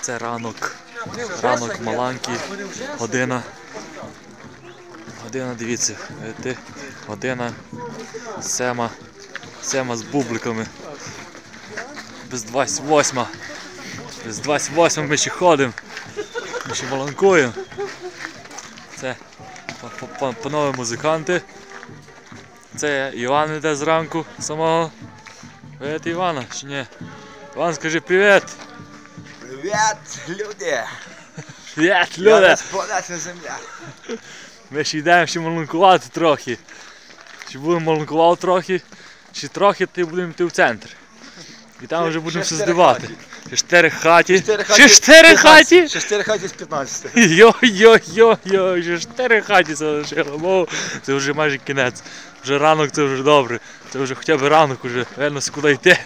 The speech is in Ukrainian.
Це ранок. Ранок Маланки. Година. Година, дивіться, видите? Година. Сема. Сема з бубликами. Без 28. Без 28 ми ще ходимо. Ми ще маланкуємо. Це па- па- па- панове музиканти. Це Іван іде зранку самого. Видите Івана чи ні? Іван, скажи привіт! Привіт, люди! Привіт, Я люди! розплодася земля. Ми ще йдемо ще маланкувати трохи. Ще будемо маланкувати трохи, ще трохи ти будемо йти в центр. І там вже будемо все здивати. Чотири хаті. Чотири Ще чотири хаті! Ще 4 хаті з 15. Йо-йо-йо-йо, ще чотири хаті залишило. Це вже майже кінець. Вже ранок це вже добре. Це вже хоча б ранок уже, видно, куди йти.